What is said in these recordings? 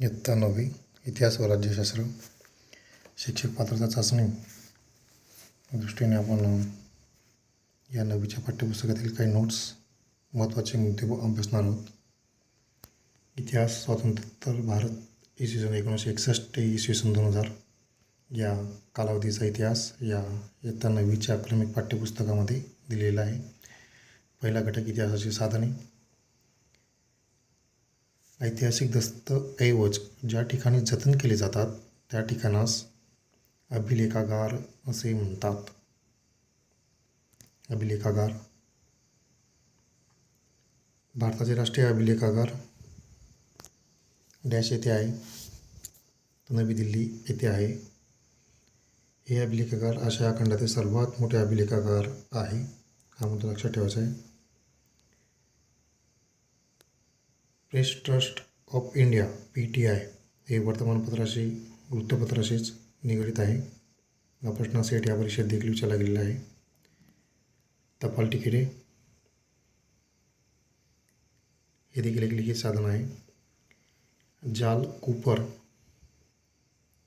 इयत्ता नववी इतिहास व राज्यशास्त्र शिक्षक पात्रता चाचणी दृष्टीने आपण या नववीच्या पाठ्यपुस्तकातील काही नोट्स महत्त्वाचे मुद्दे व अभ्यासणार आहोत. इतिहास स्वातंत्र्योत्तर भारत इसवी सन एकोणीसशे एकसष्ट ते इसवी सन दोन हजार. या कालावधीचा इतिहास या इयत्ता नववीच्या क्रमिक पाठ्यपुस्तकामध्ये दिलेला आहे. पहिला घटक इतिहासाची साधने ऐतिहासिक दस्तऐवज ज्या ठिकाणी जतन केले जातात त्या ठिकाणास अभिलेखागार असे म्हणतात. अभिलेखागार. भारताचे राष्ट्रीय अभिलेखागार डॅश येथे आहे. नवी दिल्ली येथे आहे. हे अभिलेखागार आशिया खंडातील सर्वात मोठे अभिलेखागार आहे हा मुद्दा लक्षात ठेवायचा आहे. Press Trust of India P T I हे वर्तमानपत्राशी वृत्तपत्राशीच निगडीत आहे. हा या परीक्षेत देखील विचारला गेलेला आहे. टपाल तिकिटे. हे देखील एक लिखित साधन आहे. जाल कूपर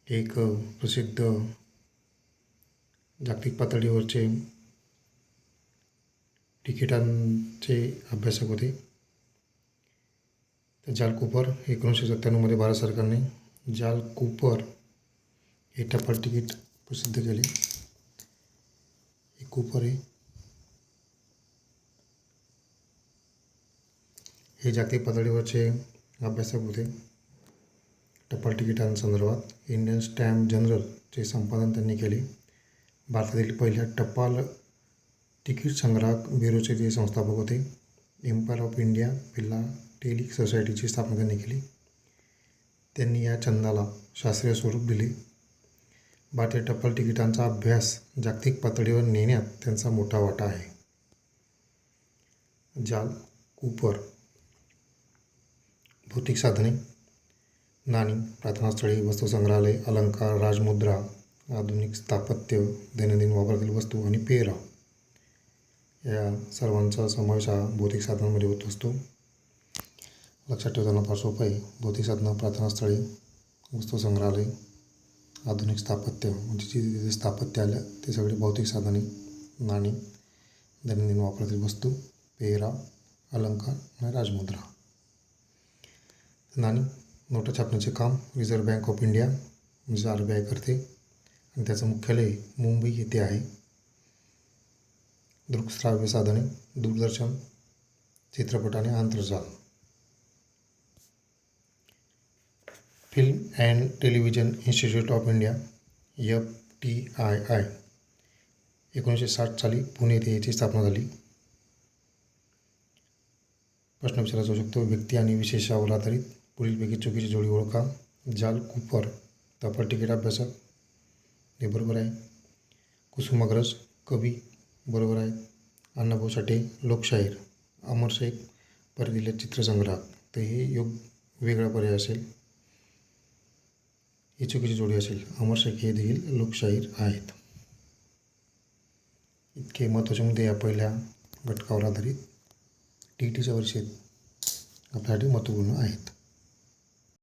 एक प्रसिद्ध जागतिक पातळीवरचे तिकिटांचे अभ्यासक होते. जालकुपर जाल कूपर एकोणीसशे सत्त्याण्णवमध्ये भारत सरकारने जाल कूपर हे टपाल तिकीट प्रसिद्ध केले. हे कूपर आहे. हे जागतिक पातळीवरचे अभ्यासक होते. टपाल तिकिटांसंदर्भात इंडियन स्टॅम्प जनरलचे संपादन त्यांनी केले. भारतातील पहिल्या टपाल तिकीट संग्राहक ब्युरोचे ते संस्थापक होते. Empire of India philatelic सोसायटीची स्थापना त्यांनी केली. त्यांनी या छंदाला शास्त्रीय स्वरूप दिले. भारतीय टपाल तिकिटांचा अभ्यास जागतिक पातळीवर नेण्यात त्यांचा मोठा वाटा आहे. जाल कूपर भौतिक साधने नाणी प्रार्थनास्थळे वस्तुसंग्रहालय अलंकार राजमुद्रा आधुनिक स्थापत्य दैनंदिन वापरातील वस्तू आणि पेरा या सर्वांचा समावेश हा भौतिक साधनांमध्ये होत असतो. लक्षात ठेवताना फार सोपं आहे. भौतिक साधनं प्रार्थनास्थळे वस्तुसंग्रहालय आधुनिक स्थापत्य म्हणजे जे जे स्थापत्य आलं ते सगळे भौतिक साधने नाणी दैनंदिन वापरातील वस्तू पेहराव अलंकार आणि राजमुद्रा. नाणी नोटा छापण्याचे काम रिझर्व्ह बँक ऑफ इंडिया म्हणजे आर बी आय करते. आणि त्याचं मुख्यालय मुंबई येथे आहे. दृकश्राव्य साधने दूरदर्शन चित्रपट आणि आंतरजाल Film and Television Institute of India F T I I एकोणीसशे साठ साली पुणे येथे याची स्थापना झाली. प्रश्न विचारला जाऊ शकतो व्यक्ती आणि विशेषावर आधारित पुढीलपैकी चुकीची जोडी ओळखा. जाल कूपर टपाल तिकीट अभ्यासक. हे बरोबर आहे. कुसुमाग्रज कवी बरोबर आहे. अण्णाभाऊ साठे लोकशाहीर अमर शेख परदिले चित्रसंग्राहक तर हे योग वेगळा पर्याय असेल. ही चुकीची जोडी असेल. अमर शेख हे देखील लोकशाहीर आहेत. इतके महत्त्वाचे मुद्दे या पहिल्या घटकावर आधारित टी टीच्या परीक्षेत आपल्यासाठी महत्त्वपूर्ण आहेत.